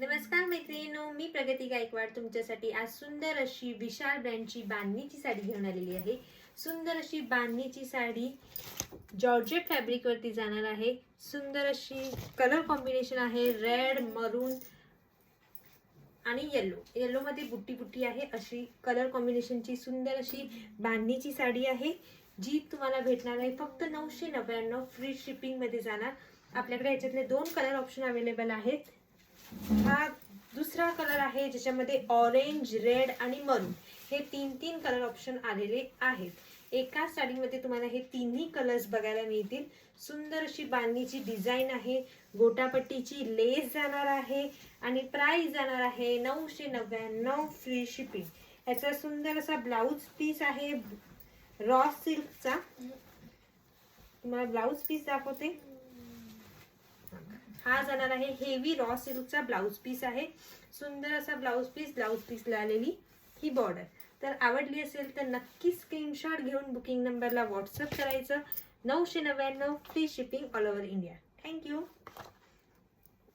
नमस्कार मैत्रिणींनो मी प्रगती गायकवाड. तुमच्यासाठी आज सुंदर अशी विशाल ब्रँडची बांधणीची साडी घेऊन आलेली आहे. सुंदर अशी बांधणीची साडी जॉर्जेट फॅब्रिकवरती जाणार आहे. सुंदर अशी कलर कॉम्बिनेशन आहे रेड मरून आणि येल्लो येल्लोमध्ये बुट्टी बुट्टी आहे अशी कलर कॉम्बिनेशनची सुंदर अशी बांधणीची साडी आहे. जी तुम्हाला भेटणार आहे फक्त नऊशे नव्याण्णव फ्री शिपिंगमध्ये जाणार. आपल्याकडे याच्यातले दोन कलर ऑप्शन अवेलेबल आहेत. हा दुसरा कलर आहे ज्याच्यामध्ये ऑरेंज रेड आणि मरून हे तीन तीन कलर ऑप्शन आलेले आहेत. एका साडीमध्ये तुम्हाला हे तिन्ही कलर्स बघायला मिळतील. सुंदर अशी बांधणीची डिझाईन आहे. गोटापट्टीची लेस जाणार आहे. आणि प्राइस जाणार आहे नऊशे नव्याण्णव फ्री शिपिंग याचा सुंदर असा ब्लाऊज पीस आहे. रॉ सिल्कचा तुम्हाला ब्लाऊज पीस दाखवते. हा जाणार आहे हेवी रॉ सिल्कचा ब्लाऊज पीस आहे. सुंदर असा ब्लाऊज पीस ब्लाऊज पीसला आलेली ही बॉर्डर तर आवडली असेल तर नक्की स्क्रीनशॉट घेऊन बुकिंग नंबरला व्हॉट्सअप करायचं. नऊशे नव्याण्णव free shipping all over India